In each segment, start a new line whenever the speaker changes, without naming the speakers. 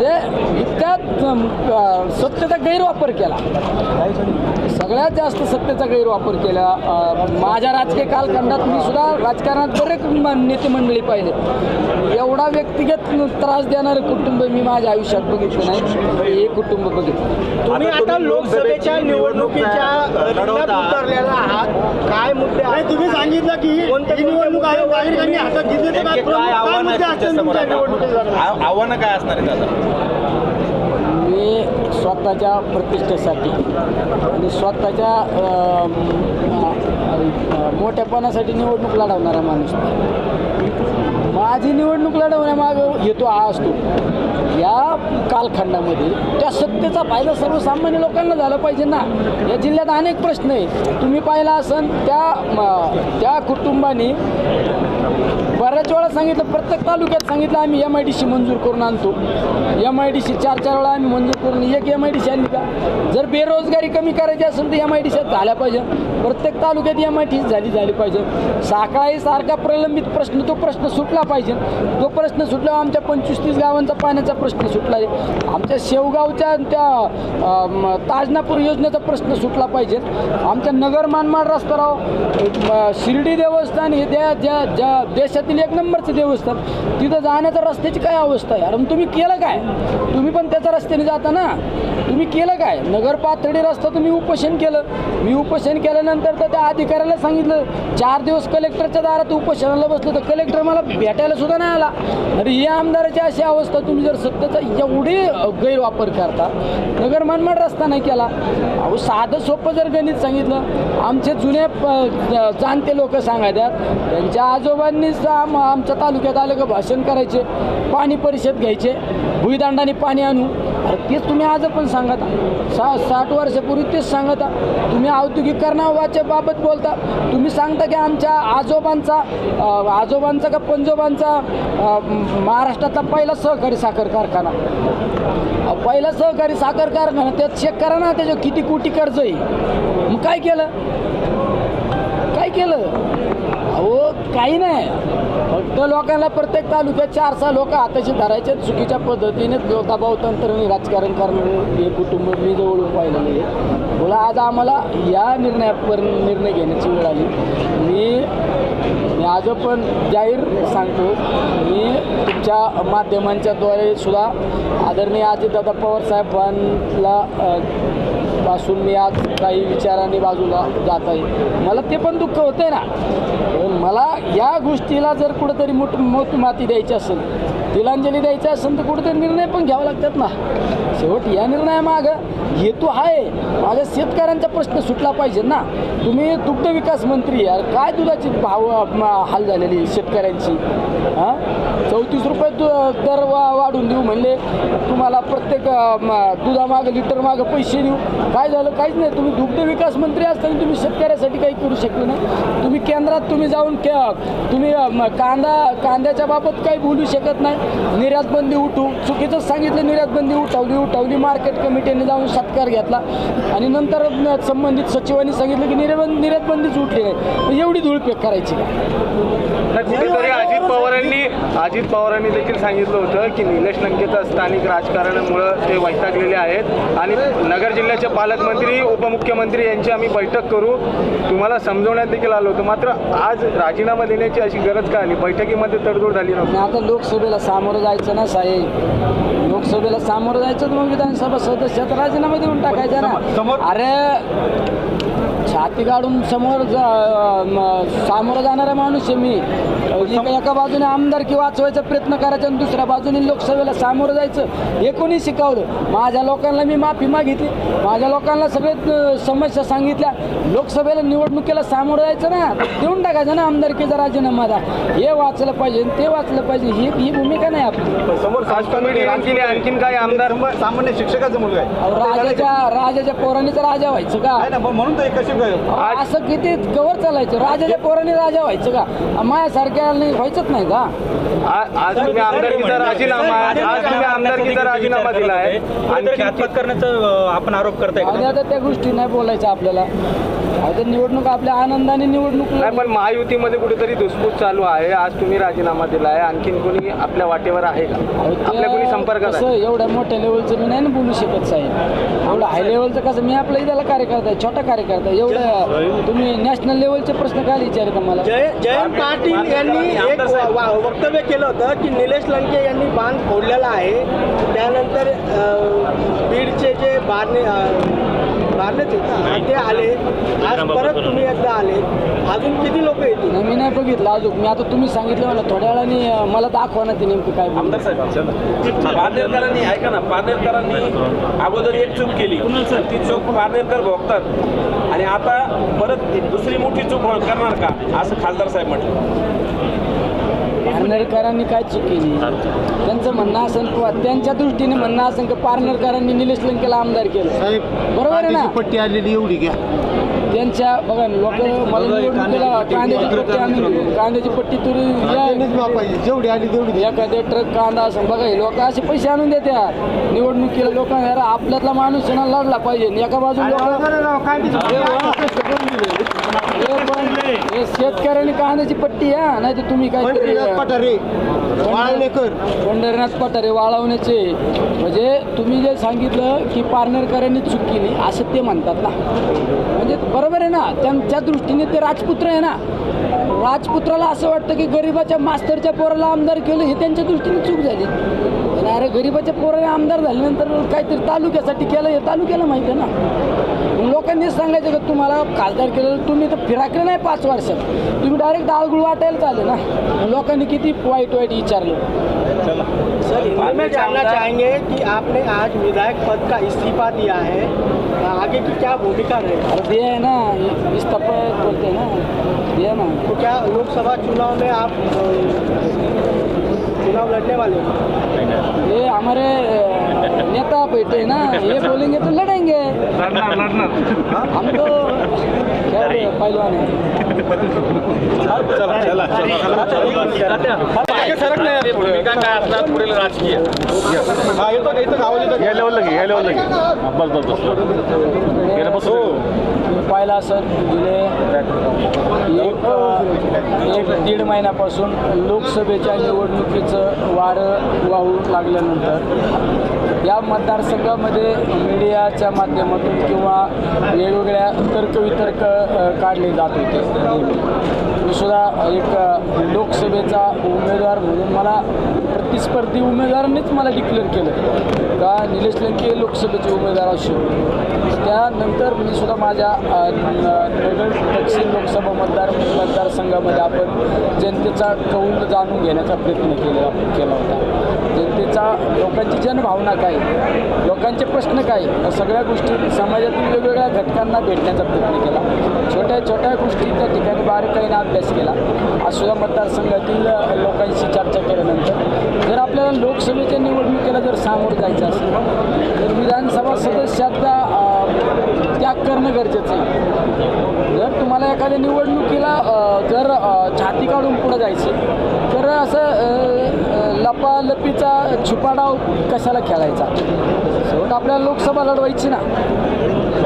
म्हणजे अ, सत्तेचा गैरवापर केला. सगळ्यात जास्त सत्तेचा गैरवापर केला. माझ्या राजकीय कालखंडात मी सुद्धा राजकारणात बरेच म- नेते मंडळी पाहिले एवढा व्यक्तिगत त्रास देणारं कुटुंब मी माझ्या आयुष्यात बघितलं नाही. हे कुटुंब बघितलं.
तुम्ही आता लोकसभेच्या निवडणुकीच्या उतरलेला आहात. काय मुद्दे आहेत?
तुम्ही सांगितलं की निवडणूक आयोग हातात घेतली
आव्हान आहे काय असणार आता?
मी स्वतःच्या प्रतिष्ठेसाठी आणि स्वतःच्या मोठ्यापणासाठी निवडणूक लढवणारा माणूस. माझी निवडणूक लढवण्यामागं येतो हा असतो. या कालखंडामध्ये त्या सत्तेचा फायदा सर्वसामान्य लोकांना झाला पाहिजे ना? या जिल्ह्यात अनेक प्रश्न आहे तुम्ही पाहिला असन त्या त्या कुटुंबाने बऱ्याच वेळा सांगितलं प्रत्येक तालुक्यात सांगितलं आम्ही एम आय डी सी मंजूर करून आणतो. एम आय डी सी चार चार वेळा आम्ही मंजूर करून एक एम आय डी सी आणली का? जर बेरोजगारी कमी करायची असेल तर एम आय डी सीत झाल्या पाहिजे. प्रत्येक तालुक्यात एम आय डी सी झाली झाली पाहिजे. साखळाही सारखा प्रलंबित प्रश्न तो प्रश्न सुटला पाहिजे. तो प्रश्न सुटल्यावर आमच्या पंचवीस तीस गावांचा पाण्याचा प्रश्न सुटला आमच्या शेवगावच्या त्या ताजनापूर योजनेचा प्रश्न सुटला पाहिजे. आमच्या नगर मानमाड रस्त्यावर शिर्डी देवस्थान हे त्या ज्या ज्या देशातील एक नंबरचं देवस्थान तिथं जाण्याच्या रस्त्याची काय अवस्था आहे? अरे तुम्ही केलं काय? तुम्ही पण त्याच्या रस्त्याने जाता ना? तुम्ही केलं काय? नगर पातळी रस्ता तुम्ही उपोषण केलं. मी उपोषण केल्यानंतर तर त्या अधिकाऱ्याला सांगितलं चार दिवस कलेक्टरच्या दारात उपोषणाला बसलं तर कलेक्टर मला भेटायला सुद्धा नाही आला. अरे या आमदाराची अशी अवस्था तुम्ही जर शब्दाचा एवढी गैरवापर करता. नगर मनमाड रस्ता नाही केला. अहो साधं सोपं जर गणित सांगितलं आमचे जुने प- जाणते लोक सांगायच्यात त्यांच्या आजोबांनीच आम आमच्या तालुक्यात आलं का भाषण करायचे पाणी परिषद घ्यायचे भुईदांडाने पाणी आणू. अरे तेच तुम्ही आज पण सांगता. सा साठ वर्षापूर्वी तेच सांगता. तुम्ही औद्योगिकरणाच्या बाबत बोलता. तुम्ही सांगता की आमच्या आजोबांचा आजोबांचा का पंजोबांचा महाराष्ट्रातला पहिला सहकारी साखर कारखाना? पहिला सहकारी साखर कारखाना त्यात चेक करा ना त्याच्यावर किती कोटी कर्ज आहे? मग काय केलं? काय केलं? काही नाही. फक्त लोकांना प्रत्येक तालुक्यात चार सहा लोक आताशी धरायचे चुकीच्या पद्धतीने दबाव तंत्राने राजकारण करणारे हे कुटुंब मी जवळून पाहिलेले आहे. बोला आज आम्हाला या निर्णयावर निर्णय घेण्याची वेळ आली. मी मी आज पण जाहीर सांगतो मी तुमच्या माध्यमांच्याद्वारे सुद्धा आदरणीय अजितदादा पवार साहेबांना पासून मी आज काही विचारांनी बाजूला जात आहे मला ते पण दुःख होतंय ना. मला या गोष्टीला जर कुठंतरी मोठ मोठी माती द्यायची असेल तिलांजली द्यायची असेल तर कुठंतरी निर्णय पण घ्यावा लागतात ना. शेवट या निर्णयामागं हेतू आहे. माझ्या शेतकऱ्यांचा प्रश्न सुटला पाहिजे ना. तुम्ही दुग्ध विकास मंत्री यार काय दुधाची भाव म, हाल झालेली आहे शेतकऱ्यांची? हां? चौतीस रुपये दु दर वा वाढून देऊ म्हणले. तुम्हाला प्रत्येक म, दुधामागं लिटर मागं पैसे देऊ. काय झालं? काहीच नाही. तुम्ही दुग्ध विकास मंत्री असताना तुम्ही शेतकऱ्यासाठी काही करू शकले नाही. तुम्ही केंद्रात तुम्ही जाऊन तुम्ही कांदा कांद्याच्या बाबत काही बोलू शकत नाही. निर्यात बंदी उठू. चुकीचंच सांगितलं निर्यात बंदी उठवली. उठवली मार्केट कमिटीने जाऊन सत्कार घेतला. आणि नंतर संबंधित सचिवांनी सांगितलं की निर्यात निर्यात बंदीच उठली नाही. एवढी धूळपेक करायची
कुठेतरी अजित पवारांनी अजित पवारांनी देखील सांगितलं होतं की निलेश लंकेचं स्थानिक राजकारणामुळं ते वैतागलेले आहेत. आणि नगर जिल्ह्याचे पालकमंत्री उपमुख्यमंत्री यांची आम्ही बैठक करू. तुम्हाला समजवण्यात देखील आलो होतं. मात्र आज राजीनामा देण्याची अशी गरज का आली? बैठकीमध्ये तडजोड झाली नव्हती.
आता लोकसभेला सामोरं जायचं ना साहेब? लोकसभेला सामोरं जायचं मग विधानसभा सदस्याचा राजीनामा देऊन टाकायचा ना. अरे छाती काढून समोर जा- सामोरं जाणारा माणूस आहे मी. एका एका बाजूने आमदारकी वाचवायचा प्रयत्न करायचा आणि दुसऱ्या बाजूने लोकसभेला सामोरं जायचं हे कोणी शिकवलं? माझ्या लोकांना मी माफी मागितली. माझ्या लोकांना सगळे अ, समस्या सांगितल्या. लोकसभेला निवडणुकीला सामोरं जायचं ना देऊन टाकायचं ना आमदारकीचा राजीनामा द्या. हे वाचलं पाहिजे ते वाचलं पाहिजे ही ही भूमिका नाही आपली.
समोर कमिटी आणखीन आणखीन काही आमदार?
सामान्य शिक्षकाचा मुलगा आहे.
राजाच्या राजाच्या पोरांनीच राजा व्हायचं का?
आहे ना मग म्हणून तर कशी
असं किती कवर चालायचं राजाच्या पोराने राजा व्हायचं का माझ्यासारख्या नाही व्हायचंच नाही का
आ- आज तुम्ही आमदारकीचा राजीनामा आज तुम्ही आमदारकीचा राजीनामा दिलाय
आणखी घातपात करण्याचा अं, आपण आरोप करताय
आणि
का
आता त्या गोष्टी नाही बोलायच्या आपल्याला आता निवडणूक आपल्या आनंदाने निवडणूक
नाही पण महायुतीमध्ये कुठेतरी धुसफूस चालू आहे. आज तुम्ही राजीनामा दिलाय. आणखीन कोणी आपल्या वाटेवर आहे का? आपल्या कोणी संपर्कात
कसं
आहे
एवढ्या मोठ्या लेवलचं मी नाही ना बोलू शकत साहेब. एवढं हाय लेवलचं कसं मी आपल्या इथला कार्यकर्ता आहे छोटा कार्यकर्ता आहे. एवढं तुम्ही नॅशनल लेवलचे प्रश्न काय विचारत मला?
जय जयंत पाटील यांनी एक वा- वा- वक्तव्य केलं होतं की निलेश लंके यांनी बांध फोडलेला आहे. त्यानंतर अं, बीडचे जे बारणे अं, ना, ते आले. आज परत तुम्ही एकदा आले. अजून किती लोक येतील?
मी नाही बघितलं अजून. मी आता तुम्ही सांगितलं मला थोड्या वेळाने मला दाखवा ना ते नेमकं काय.
आमदार साहेब पारनेरकरांनी ऐका ना पारनेरकरांनी अगोदर एक चूक केली. ती चूक पारनेरकर भोगतात. आणि आता परत दुसरी मोठी चूक करणार का? असं खासदार साहेब म्हटलं.
पारनेरकरांनी काय चूक केली? त्यांचं म्हणणं किंवा त्यांच्या दृष्टीने म्हणणं असेल की पारनेरकरांनी निलेश लंकेला आमदार केलं.
साहेब
बरोबर आहे ना?
पट्टी आलेली एवढी घ्या.
त्यांच्या बघा लोक मला कांद्याची पट्टी आणून. कांद्याची पट्टी तुरी या
पाहिजे जेवढी आली तेवढी द्या.
एखाद्या ट्रक कांदा असं बघा हे लोक असे पैसे आणून देतात. निवडणुकीला लोक आपल्यातला माणूस आहे ना लढला पाहिजे. आणि एका बाजूला हे शेतकऱ्यांनी कांद्याची पट्टी या नाही तर तुम्ही काय
पठारे वाळणेकर
पंढरीनाथ पठारे वाळवण्याचे. म्हणजे तुम्ही जे सांगितलं की पारनेरकरांनी चूक केली असं ते म्हणतात ना. म्हणजे बरोबर आहे ना त्यांच्या दृष्टीने ते राजपुत्र आहे ना राजपुत्राला असं वाटतं की गरिबाच्या मास्तरच्या पोराला आमदार केलं हे त्यांच्या दृष्टीने चूक झाली. अरे गरिबाच्या पोराने आमदार झाल्यानंतर काहीतरी तालुक्यासाठी केलं हे तालुक्याला माहिती आहे ना. मग लोकांनीच सांगायचं का तुम्हाला खासदार केलं तुम्ही तर फिराकले नाही पाच वर्षात. तुम्ही डायरेक्ट दाळगुळ वाटायला चालेल ना. लोकांनी किती वाईट वाईट विचारलं.
सर हिंदी में जानना चाहेंगे कि आपने आज विधायक पद का इस्तीफा दिया है? आगे की क्या भूमिका रहेगी
अरे दिया है ना इस्तीफा बोलते हैं ना. दिया ना.
तो क्या लोकसभा चुनाव में आप चुनाव लड़ने वाले हो
ये हमारे नेता बैठे हैं ना ये बोलेंगे तो लड़ेंगे हम तो क्या पहलवान है?
भूमिका काय असणार पुढील राजकीय?
तुम्ही पाहिला असं गेले एक एक दीड महिन्यापासून लोकसभेच्या निवडणुकीचं वारं वाहू लागल्यानंतर या मतदारसंघामध्ये मीडियाच्या माध्यमातून किंवा वेगवेगळ्या तर्कवितर्क काढले जात होते. मी सुद्धा एक लोकसभेचा उमेदवार म्हणून मला प्रतिस्पर्धी उमेदवारांनीच मला डिक्लेअर केलं. का? निलेश लंके लोकसभेचे उमेदवार असू. त्यानंतर मी सुद्धा माझ्या नगर दक्षिण लोकसभा मतदार मतदारसंघामध्ये आपण जनतेचा कौल जाणून घेण्याचा प्रयत्न केला केला होता. जनतेचा लोकांची जनभावना काय? लोकांचे प्रश्न काय? या सगळ्या गोष्टी समाजातील वेगवेगळ्या घटकांना भेटण्याचा प्रयत्न केला. छोट्या छोट्या गोष्टी त्या ठिकाणी बारकाईनं अभ्यास केला. आज सुद्धा मतदारसंघातील लोकांशी चर्चा केल्यानंतर जर आपल्याला लोकसभेच्या निवडणुकीला जर सामोरं जायचं असेल तर विधानसभा सदस्याचा त्याग करणं गरजेचं एखाद्या निवडणुकीला जर छाती काढून पुढं जायचं तर असं लपालपीचा छुपाडाव कशाला खेळायचा? शेवट आपल्याला लोकसभा लढवायची ना.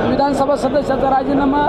विधानसभा सदस्याचा राजीनामा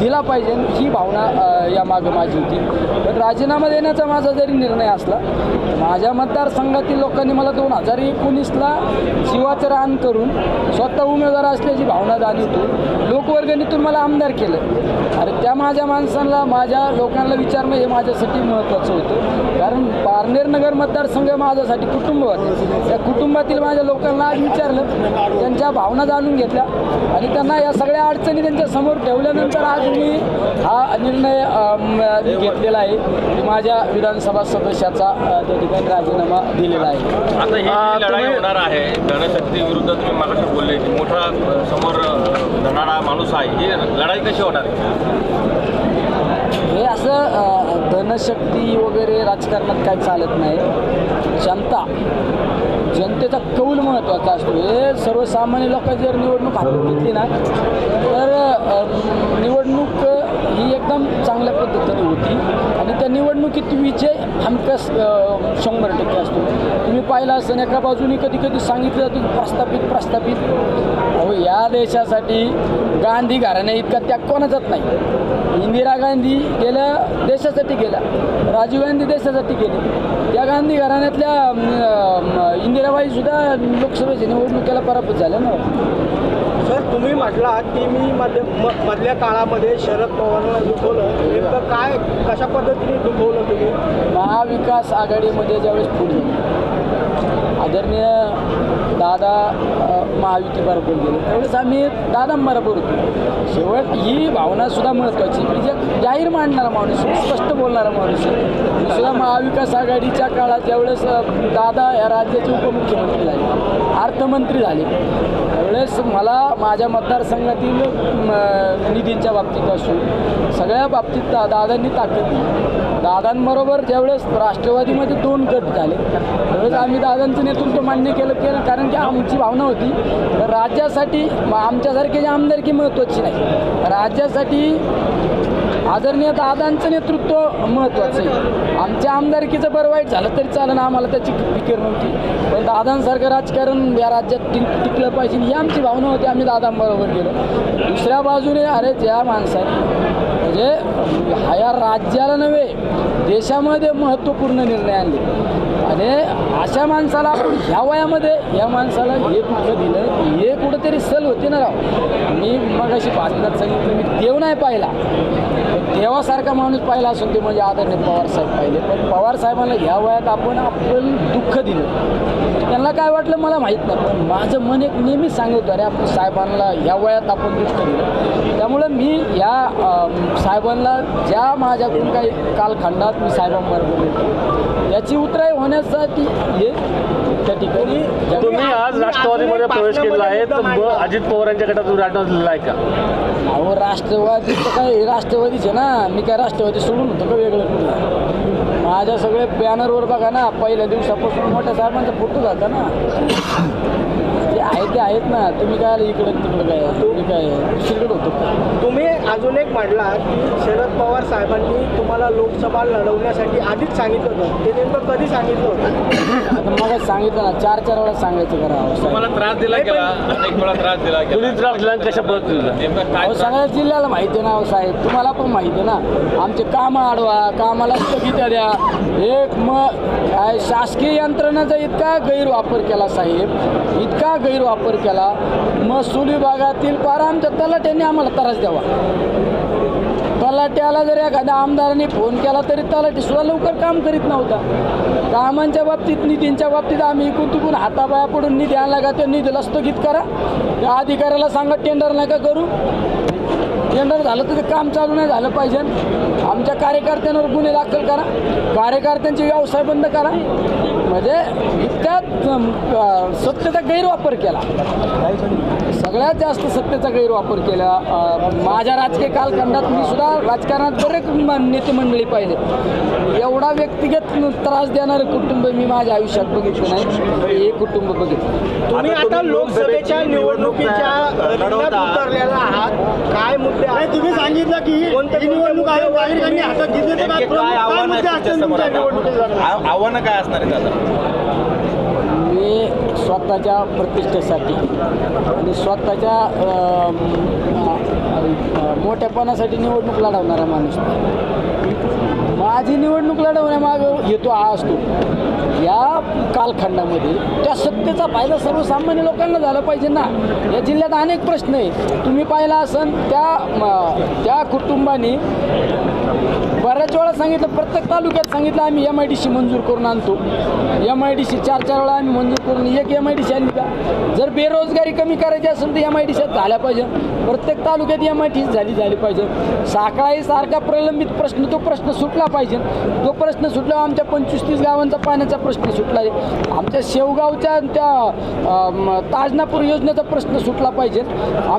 दिला पाहिजे ही भावना या मागं माझी होती. पण राजीनामा देण्याचा माझा जरी निर्णय असला माझ्या मतदारसंघातील लोकांनी मला दोन हजार एकोणीसला जीवाचं रान करून स्वतः उमेदवार असल्याची भावना जाणीवतो लोकवर्गणीतून मला आमदार केलं. अरे त्या माझ्या माणसांना माझ्या लोकांना विचारणं हे माझ्यासाठी महत्त्वाचं होतं. कारण पारनेर नगर मतदारसंघ माझ्यासाठी कुटुंब होते. त्या कुटुंबातील माझ्या लोकांना आज विचारलं त्यांच्या भावना जाणून घेतल्या. आणि त्यांना या सगळ्या अडचणी त्यांच्यासमोर ठेवल्यानंतर आज मी हा निर्णय घेतलेला आहे. की माझ्या विधानसभा सदस्याचा त्या ठिकाणी राजीनामा दिलेला आहे.
आता ही लढाई होणार आहे धनशक्ती विरुद्ध तुम्ही मागाशी बोलले की मोठा समोर धनाडा माणूस आहे ही लढाई कशी होणार आहे?
हे असं धनशक्ती वगैरे राजकारणात काय चालत नाही. जनता जनतेचा कौल महत्त्वाचा असतो. हे सर्वसामान्य लोकांची जर निवडणूक हातात घेतली ना तर निवडणूक ही एकदम चांगल्या पद्धतीने होती. आणि त्या निवडणुकीत विजय हमखास अ, शंभर टक्के असतो. तुम्ही पाहिला असं एका बाजूने कधी कधी सांगितलं जातं प्रस्थापित प्रस्थापित. अहो या देशासाठी गांधी घराण्या इतका त्याग कोणाचाच नाही. इंदिरा गांधी गेल्या देशासाठी गेल्या. राजीव गांधी देशासाठी गेले. त्या गांधी घराण्यातल्या इंदिराबाई सुद्धा लोकसभेच्या निवडणुकीला पराभूत झाल्या ना.
सर तुम्ही म्हटलात की मी मध्य म- मधल्या काळामध्ये शरद पवारांना दुखवलं. नेमकं काय कशा पद्धतीने दुखवलं तुम्ही?
महाविकास आघाडीमध्ये ज्यावेळेस पुढे आदरणीय दादा महायुती बरोबर गेले. त्यावेळेस आम्ही दादांबरोबर होतो. शेवट ही भावना सुद्धा महत्त्वाची मी म्हणजे जाहीर मांडणारा माणूस स्पष्ट बोलणारा माणूस आहे. सुद्धा महाविकास आघाडीच्या काळात ज्यावेळेस दादा या राज्याचे उपमुख्यमंत्री झाले अर्थमंत्री झाले. त्यावेळेस मला माझ्या मतदारसंघातील निधींच्या बाबतीत असो सगळ्या बाबतीत दा दादांनी ताकद दिली. दादांबरोबर ज्यावेळेस राष्ट्रवादीमध्ये दोन गट झाले त्यावेळेस आम्ही दादांचं नेतृत्व मान्य केलं केलं कारण की आमची भावना होती तर राज्यासाठी आमच्यासारखे जे आमदारकी महत्त्वाची नाही. राज्यासाठी आदरणीय दादांचं नेतृत्व महत्त्वाचं आहे. आमच्या आमदारकीचं बरं वाईट झालं तरी चालेल आम्हाला त्याची फिकीर नव्हती. पण दादांसारखं राजकारण या राज्यात टिक टिकलं पाहिजे ही आमची भावना होती आम्ही दादांबरोबर गेलो. दुसऱ्या बाजूने अरे ज्या माणसाने म्हणजे ह्या राज्याला नव्हे देशामध्ये महत्त्वपूर्ण निर्णय आणले. आणि अशा माणसाला आपण ह्या वयामध्ये ह्या माणसाला हे कुठं दिलं हे कुठंतरी सल होते ना राव. मी मग अशी भाषणात सांगितलं मी देव नाही पाहिला. देवासारखा माणूस पाहिला असून ते म्हणजे आदरणीय पाहिजे. पाहिले पण पवारसाहेबांना ह्या वयात आपण आपण दुःख दिलं. त्यांना काय वाटलं मला माहीत नाही पण माझं मन एक नेहमीच सांगतो अरे आपण साहेबांना ह्या वयात आपण दुःख दिलं. त्यामुळं मी या साहेबांना ज्या माझ्याकडून काही कालखंडात मी साहेबांबरोबर होतो, याची उतराई होण्यासाठी हे त्या ठिकाणी
तुम्ही आज राष्ट्रवादीमध्ये प्रवेश केलेला आहे तर अजित पवारांच्या गटात तुम्ही राष्ट्रवादीला आहे का?
अहो राष्ट्रवादी तर काय राष्ट्रवादीचे ना मी काय राष्ट्रवादी सोडून होतो का वेगळं कुठलं? माझ्या सगळे बॅनरवर बघा ना पहिल्या दिवसापासून मोठ्या साहेबांचा फोटो जाता ना. आहेत ना तुम्ही काय इकडं? तिकडं काय? तुम्ही काय दुसरीकडे होतो? का
तुम्ही अजून एक म्हटलात की शरद पवार साहेबांनी तुम्हाला लोकसभा लढवण्यासाठी आधीच सांगितलं होतं. ते नेमकं कधी सांगितलं होतं?
आता मग सांगितलं ना चार चार वेळा सांगायचं करा अहो, साहेब.
तुम्हाला त्रास दिला गेला अनेक वेळा त्रास दिला
कुणी त्रास दिला कशा
त्रास?
सगळ्या जिल्ह्याला माहिती आहे ना अहो साहेब. तुम्हाला पण माहिती आहे ना आमचे कामं आडवा कामाला स्थगित्या द्या. एक मग काय शासकीय यंत्रणाचा इतका गैरवापर केला साहेब. इतका गैरवापर केला. महसूल विभागातील पारा आमच्या तलाट्याने आम्हाला त्रास द्यावा. तलाट्याला जर एखाद्या आमदाराने फोन केला तरी तलाठी सुद्धा लवकर काम करीत नव्हता. कामांच्या बाबतीत निधींच्या बाबतीत आम्ही इकून तिकून हाताबाया पडून निधी आणला का त्या निधीला स्थगित करा. त्या अधिकाऱ्याला सांगा टेंडर नका करू. टेंडर झालं तर ते काम चालू नाही झालं पाहिजे. आमच्या कार्यकर्त्यांवर गुन्हे दाखल करा. कार्यकर्त्यांचे व्यवसाय बंद करा. म्हणजे अ, सत्तेचा गैरवापर केला. सगळ्यात जास्त सत्तेचा गैरवापर केला. माझ्या राजकीय कालखंडात मी सुद्धा राजकारणात बरेच नेते मंडळी पाहिले एवढा व्यक्तिगत त्रास देणारं कुटुंब मी माझ्या आयुष्यात बघितलं नाही. हे कुटुंब बघितलं.
तुम्ही आता लोकसभेच्या निवडणुकीच्या रिंगणात उतरलेला आहात. काय मुद्दे?
तुम्ही सांगितलं की ही निवडणूक आयोग
आव्हानं काय असणार आहेत आता?
मी स्वतःच्या प्रतिष्ठेसाठी आणि स्वतःच्या मोठ्यापणासाठी निवडणूक लढवणारा माणूस. माझी निवडणूक लढवण्यामागं हेतू हा असतो. या कालखंडामध्ये त्या सत्तेचा फायदा सर्वसामान्य लोकांना झाला पाहिजे ना. या जिल्ह्यात अनेक प्रश्न आहे तुम्ही पाहिला असन त्या त्या कुटुंबाने बऱ्याच वेळा सांगितलं प्रत्येक तालुक्यात सांगितलं आम्ही एम आय डी सी मंजूर करून आणतो. एम आय डी सी चार चार वेळा आम्ही मंजूर करून एक एम आय डी सी आणली का? जर बेरोजगारी कमी करायची असेल तर एम आय डी सीत झाल्या पाहिजे. प्रत्येक तालुक्यात एम आय डी सी झाली झाली पाहिजे. साखळाई सारखा प्रलंबित प्रश्न तो प्रश्न सुटला पाहिजे. तो प्रश्न सुटल्यावर आमच्या पंचवीस तीस गावांचा पाण्याचा प्रश्न सुटला आहे आमच्या शेवगावच्या त्या ताजनापूर योजनेचा प्रश्न सुटला पाहिजे. आम